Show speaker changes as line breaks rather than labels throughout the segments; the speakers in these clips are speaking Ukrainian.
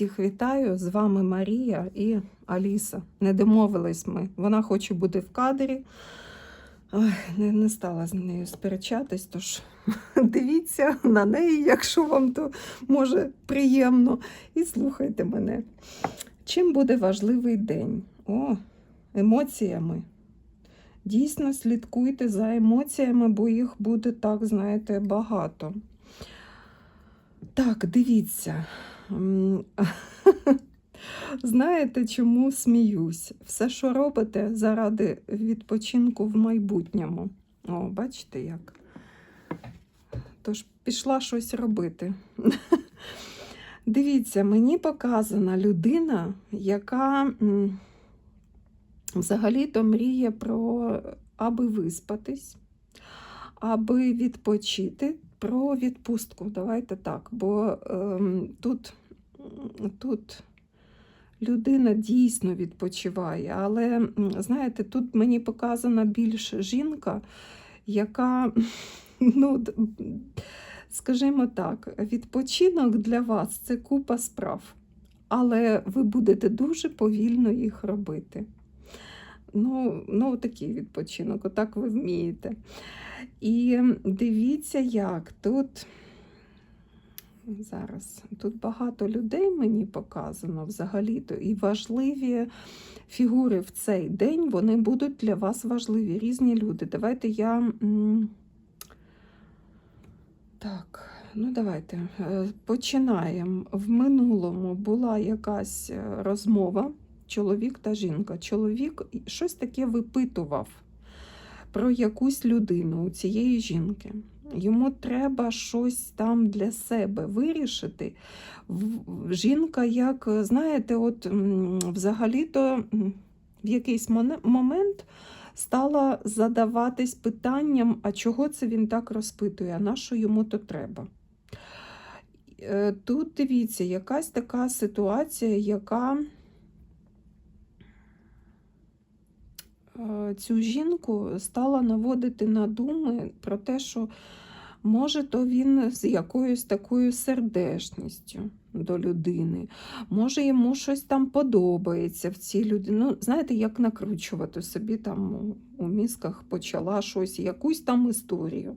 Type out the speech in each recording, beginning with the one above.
Всіх вітаю! З вами Марія і Аліса. Не домовились ми. Вона хоче бути в кадрі. Ой, не, не стала з нею сперечатись, тож дивіться на неї, якщо вам то може приємно. І слухайте мене. Чим буде важливий день? О, емоціями. Дійсно, слідкуйте за емоціями, бо їх буде так, знаєте, багато. Так, дивіться. Знаєте, чому сміюсь? Все, що робите заради відпочинку в майбутньому. О, бачите як? Тож пішла щось робити. Дивіться, мені показана людина, яка взагалі-то мріє про аби виспатись, аби відпочити, про відпустку. Давайте так. Бо ем, тут, тут людина дійсно відпочиває, але знаєте, тут мені показана більш жінка, яка, ну, скажімо так, відпочинок для вас це купа справ, але ви будете дуже повільно їх робити. Ну, ну такий відпочинок, отак ви вмієте. І дивіться, як тут. Зараз тут багато людей мені показано взагалі-то, і важливі фігури в цей день вони будуть для вас важливі, різні люди. Давайте я. Так, ну давайте е, починаємо. В минулому була якась е, розмова, чоловік та жінка. Чоловік щось таке випитував про якусь людину у цієї жінки. Йому треба щось там для себе вирішити. Жінка, як знаєте, от взагалі-то в якийсь момент стала задаватись питанням, а чого це він так розпитує, а на що йому то треба. Е, Тут дивіться, якась така ситуація, яка е, цю жінку стала наводити на думи про те, що може то він з якоюсь такою сердечністю до людини, може йому щось там подобається в цій людині. Ну, знаєте, як накручувати собі там у- мізках почала щось, якусь там історію.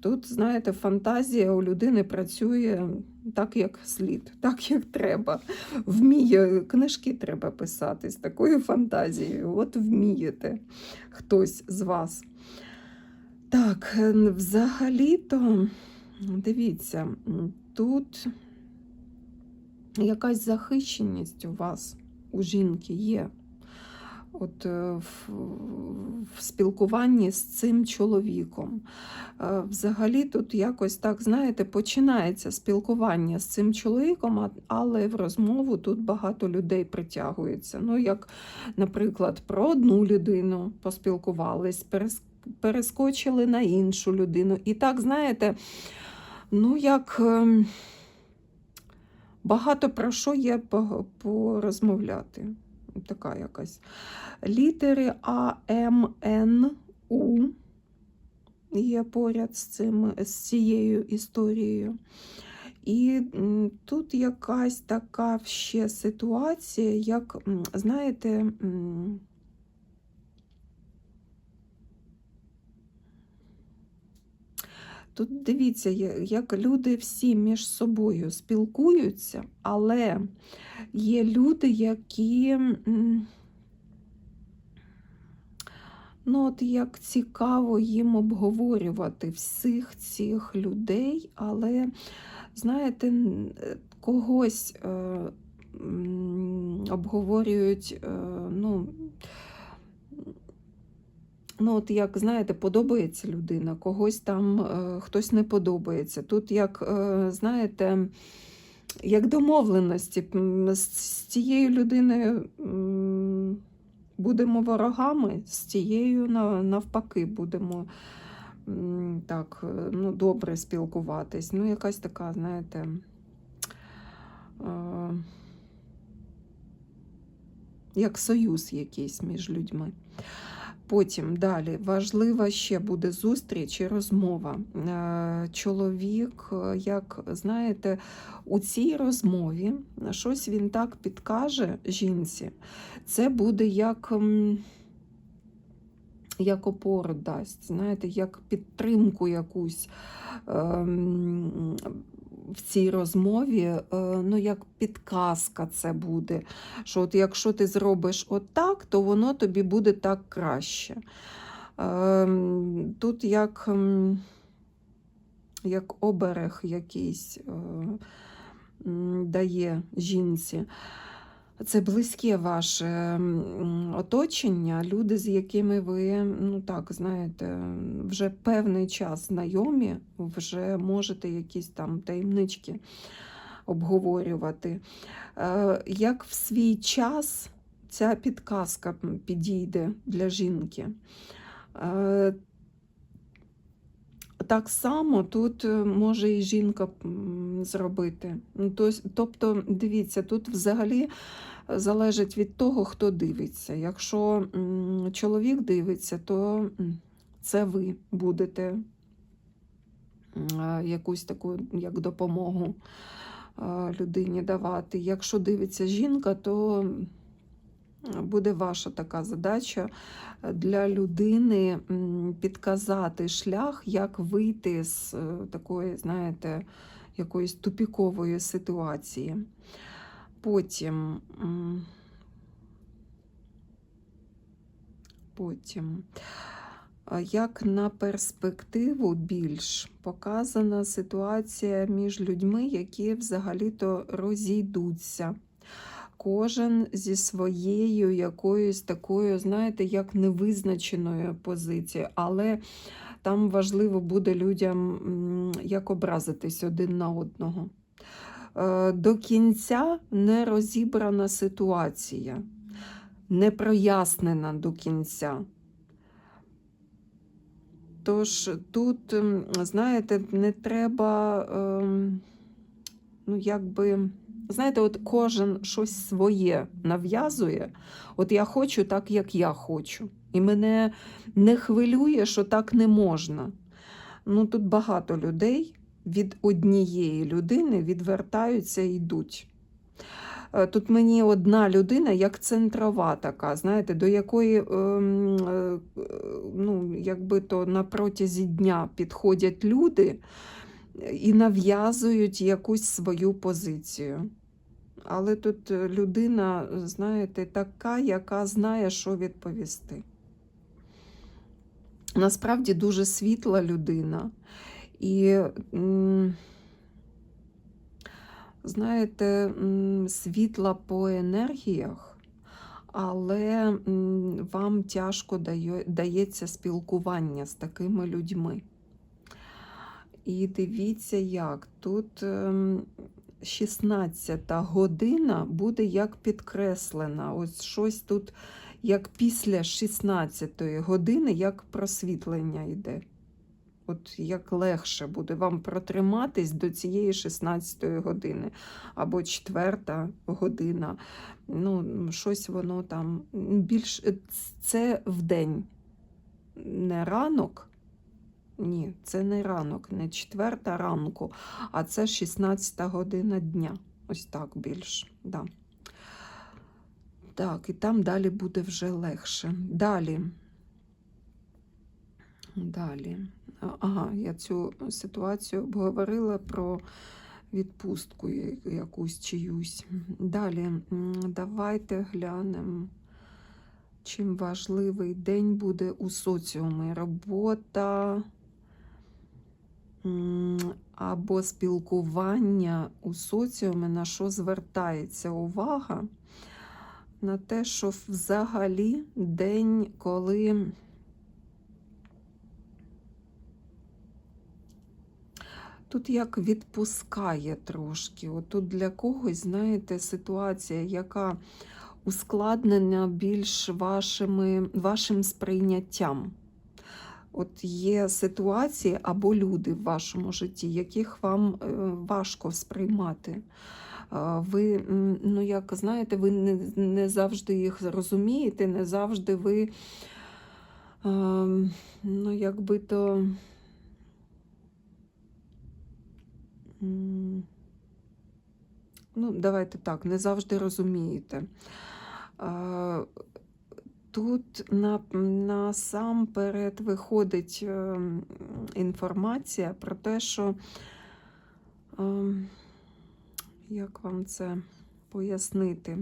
Тут, знаєте, фантазія у людини працює так, як слід, так, як треба. Вміє, книжки треба писати з такою фантазією. От вмієте хтось з вас. Так, взагалі-то, дивіться, тут якась захищеність у вас, у жінки є. От е, в, в спілкуванні з цим чоловіком. Е, Взагалі тут якось так, знаєте, починається спілкування з цим чоловіком, але в розмову тут багато людей притягується. Ну, як, наприклад, про одну людину поспілкувались, перес- перескочили на іншу людину. І так, знаєте, ну як. ем, Багато про що є порозмовляти. Така якась. Літери А, М, Н, У є поряд з, цим, з цією історією. І тут якась така ще ситуація, як, знаєте, м, Тут дивіться, як люди всі між собою спілкуються, але є люди, які ну, от як цікаво їм обговорювати всіх цих людей, але, знаєте, когось е, обговорюють, е, ну, Ну, от як знаєте, подобається людина, когось там е, хтось не подобається. Тут, як е, знаєте, як домовленості з, цією людиною будемо ворогами, з цією навпаки будемо так, е, ну, добре спілкуватись. Ну, якась така, знаєте. Е, як союз якийсь між людьми. Потім далі важлива ще буде зустріч і розмова. Е, Чоловік, е, як знаєте, у цій розмові щось він так підкаже жінці, це буде як, як опору дасть, знаєте, як підтримку якусь ем, в цій розмові, е, ну, як підказка це буде. Що от якщо ти зробиш отак, то воно тобі буде так краще. Ем, Тут як, як оберег якийсь е, дає жінці. Це близьке ваше оточення, люди, з якими ви, ну так, знаєте, вже певний час знайомі, вже можете якісь там таємнички обговорювати. Е, Як в свій час ця підказка підійде для жінки. Е, Так само тут е, може і жінка зробити. Ну, Тобто, дивіться, тут взагалі залежить від того, хто дивиться. Якщо чоловік дивиться, то це ви будете е, якусь таку як допомогу е, людині давати. Якщо дивиться жінка, то буде ваша така задача для людини підказати шлях, як вийти з е, такої, знаєте, якоїсь тупікової ситуації. Потім, потім, як на перспективу більш показана ситуація між людьми, які взагалі-то розійдуться. Кожен зі своєю якоюсь такою, знаєте, як невизначеною позицією, але там важливо буде людям як образитись один на одного. Е, До кінця не розібрана ситуація, не прояснена до кінця. Тож тут, знаєте, не треба, ем, ну, якби, знаєте, от кожен щось своє нав'язує. От я хочу так, як я хочу. І мене не хвилює, що так не можна. Ну, тут багато людей від однієї людини відвертаються і йдуть. Е, Тут мені одна людина як центрова така, знаєте, до якої ем, е, ну, якби то на протязі дня підходять люди і нав'язують якусь свою позицію. Але тут е, людина, знаєте, така, яка знає, що відповісти. Насправді дуже світла людина. І, знаєте, світла по енергіях, але вам тяжко дає, дається спілкування з такими людьми. І дивіться, як тут ем, 16 година буде як підкреслена. Ось щось тут, як після 16 години, як просвітлення йде. От як легше буде вам протриматись до цієї 16 години або 4 година. Ну, щось воно там більш це в день, не ранок. Ні, це не ранок, не четверта ранку, а це 16 година дня. Ось так більш. Да. Так, і там далі буде вже легше. Далі. Далі. Ага, я цю ситуацію обговорила про відпустку якусь чиюсь. Далі, давайте глянемо, чим важливий день буде у соціумі. Робота або спілкування у соціумі, на що звертається увага, на те, що взагалі день, коли тут як відпускає трошки. От тут для когось, знаєте, ситуація, яка ускладнена більш вашими, вашим сприйняттям. От є ситуації або люди в вашому житті, яких вам е, важко сприймати. Ви, ну як знаєте, ви не, не завжди їх розумієте, не завжди ви ем, ну, якби то. Ну, давайте так, не завжди розумієте. Е, Тут на, насамперед виходить ем, інформація про те, що ем, як вам це пояснити?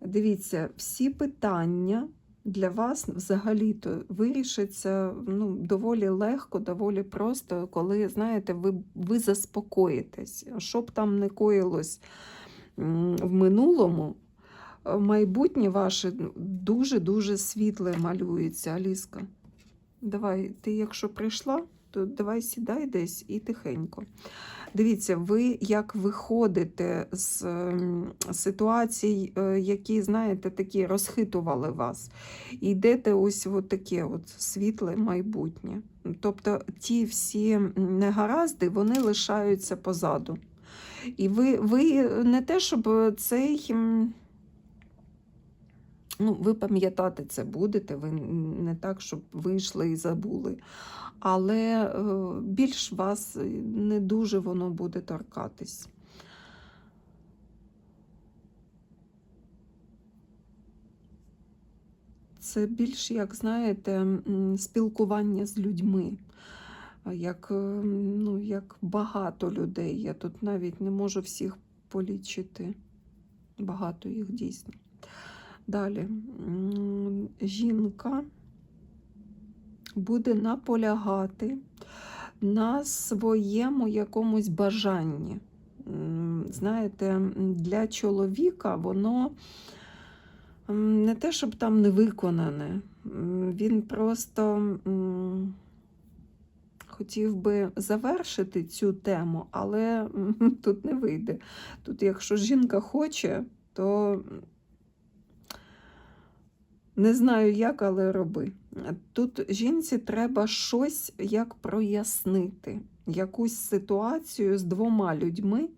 Дивіться, всі питання для вас взагалі-то вирішаться ну, доволі легко, доволі просто, коли, знаєте, ви, ви заспокоїтесь. Що б там не коїлось в минулому, е, майбутнє ваше дуже-дуже світле малюється, Аліска. Давай, ти якщо прийшла, то давай сідай десь і тихенько. Дивіться, ви як виходите з ем, ситуацій, е, які, знаєте, такі розхитували вас, і йдете ось в таке от світле майбутнє. Тобто ті всі негаразди, вони лишаються позаду. І ви, ви не те, щоб цей. Ну, ви пам'ятати це будете, ви не так, щоб вийшли і забули. Але е, більш вас не дуже воно буде торкатись. Це більш, як знаєте, спілкування з людьми, як, е, ну, як багато людей. Я тут навіть не можу всіх полічити. Багато їх дійсно. Далі жінка буде наполягати на своєму якомусь бажанні. Знаєте, для чоловіка воно не те, щоб там не виконане, він просто хотів би завершити цю тему, але тут не вийде. Тут, якщо жінка хоче, то не знаю як, але роби. Тут жінці треба щось як прояснити, якусь ситуацію з двома людьми.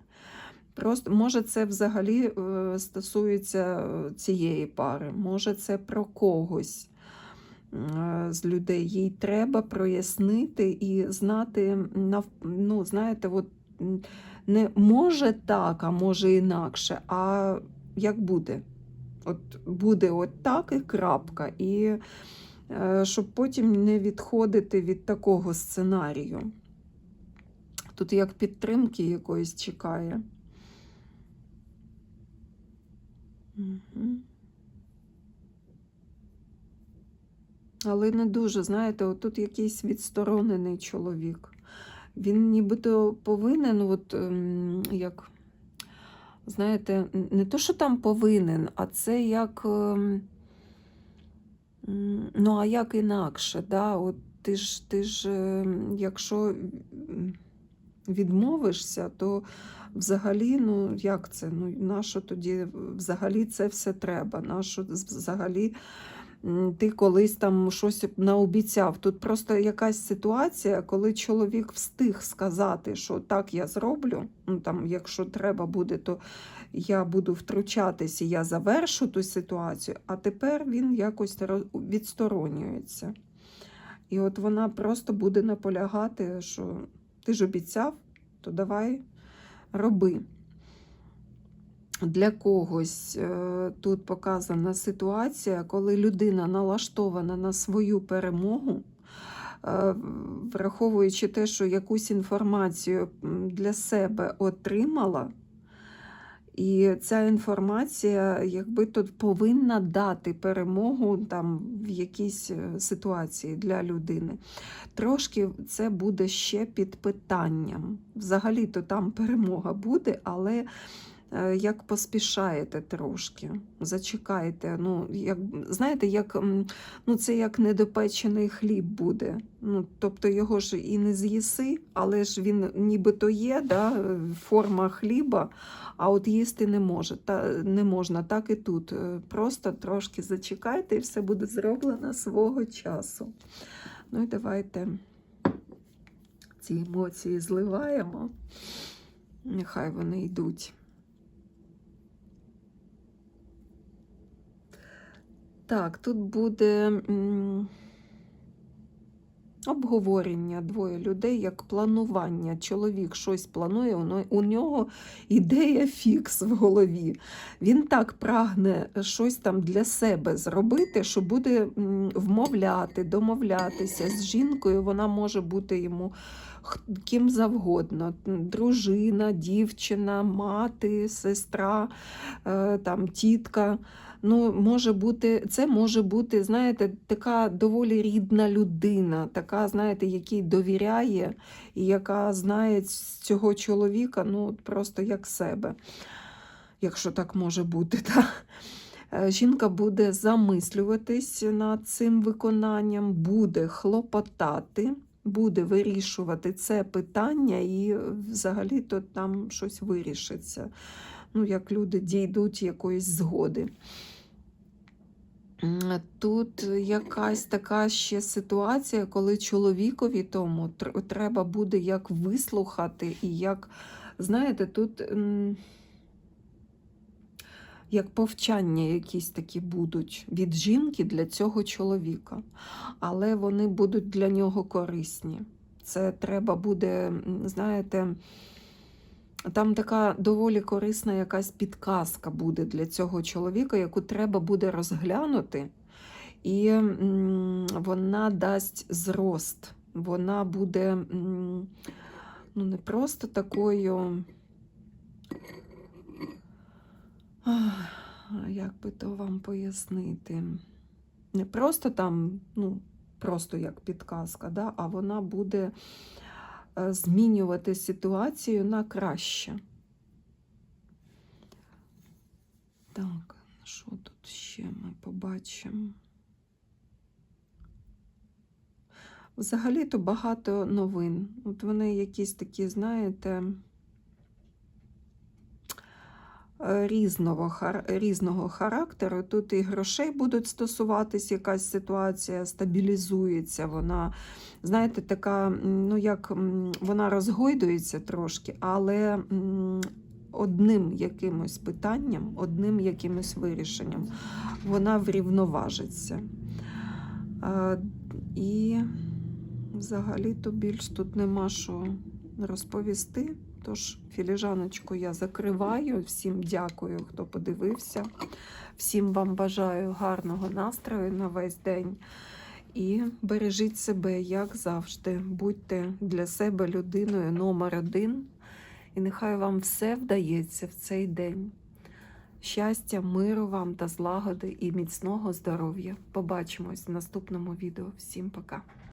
Просто, може, це взагалі е, стосується е, цієї пари, може, це про когось е, з людей. Їй треба прояснити і знати, ну, знаєте, от, не може так, а може інакше, а як буде. От буде от так і крапка. І е, щоб потім не відходити від такого сценарію. Тут як підтримки якоїсь чекає. Угу. Але не дуже, знаєте, отут якийсь відсторонений чоловік. Він нібито повинен, от, ем, як, знаєте, не то, що там повинен, а це як. ем, Ну, а як інакше, да? От ти ж, ти ж, ем, якщо відмовишся, то взагалі, ну як це? Ну, нащо тоді взагалі це все треба? Нащо взагалі ти колись там щось наобіцяв? Тут просто якась ситуація, коли чоловік встиг сказати, що так я зроблю, ну там, якщо треба буде, то я буду втручатись і я завершу ту ситуацію, а тепер він якось відсторонюється. І от вона просто буде наполягати, що ти ж обіцяв, то давай роби. Для когось е, тут показана ситуація, коли людина налаштована на свою перемогу, е, враховуючи те, що якусь інформацію для себе отримала, і ця інформація, якби тут повинна дати перемогу там в якійсь е, ситуації для людини. Трошки це буде ще під питанням. Взагалі-то там перемога буде, але як поспішаєте трошки, зачекайте. Ну, як, знаєте, як, ну, це як недопечений хліб буде. Ну, тобто його ж і не з'їси, але ж він нібито є, да, е, форма хліба, а от їсти не може. Та, не можна, так і тут. Е, Просто трошки зачекайте, і все буде зроблено свого часу. Ну і давайте ці емоції зливаємо. Нехай вони йдуть. Так, тут буде. обговорення двоє людей, як планування. Чоловік щось планує, у нього ідея фікс в голові. Він так прагне щось там для себе зробити, що буде вмовляти, домовлятися з жінкою. Вона може бути йому ким завгодно: дружина, дівчина, мати, сестра, е, там, тітка. Ну, може бути, це може бути, знаєте, така доволі рідна людина, така, знаєте, якій довіряє і яка знає цього чоловіка ну, просто як себе, якщо так може бути. Та? Е, Жінка буде замислюватись над цим виконанням, буде хлопотати, буде вирішувати це питання, і взагалі-то там щось вирішиться. Ну, як люди дійдуть якоїсь згоди. Тут якась така ще ситуація, коли чоловікові тому треба буде як вислухати, і як, знаєте, тут як повчання якісь такі будуть від жінки для цього чоловіка, але вони будуть для нього корисні. Це треба буде, знаєте, там така доволі корисна якась підказка буде для цього чоловіка, яку треба буде розглянути, і вона дасть зрост. Вона буде ну, не просто такою. Як би то вам пояснити? Не просто там, ну, просто як підказка, да? а вона буде змінювати ситуацію на краще. Так, що тут ще ми побачимо? Взагалі-то багато новин. От вони якісь такі, знаєте, е, різного, хар- різного характеру. Тут і грошей будуть стосуватись, якась ситуація стабілізується. Вона, знаєте, така, ну як вона розгойдується трошки, але одним якимось питанням, одним якимось вирішенням вона врівноважиться. Е, І взагалі-то більш тут нема що розповісти. Тож філіжаночку я закриваю. Всім дякую, хто подивився. Всім вам бажаю гарного настрою на весь день. І бережіть себе, як завжди. Будьте для себе людиною номер один. І нехай вам все вдається в цей день. Щастя, миру вам та злагоди і міцного здоров'я. Побачимось в наступному відео. Всім пока!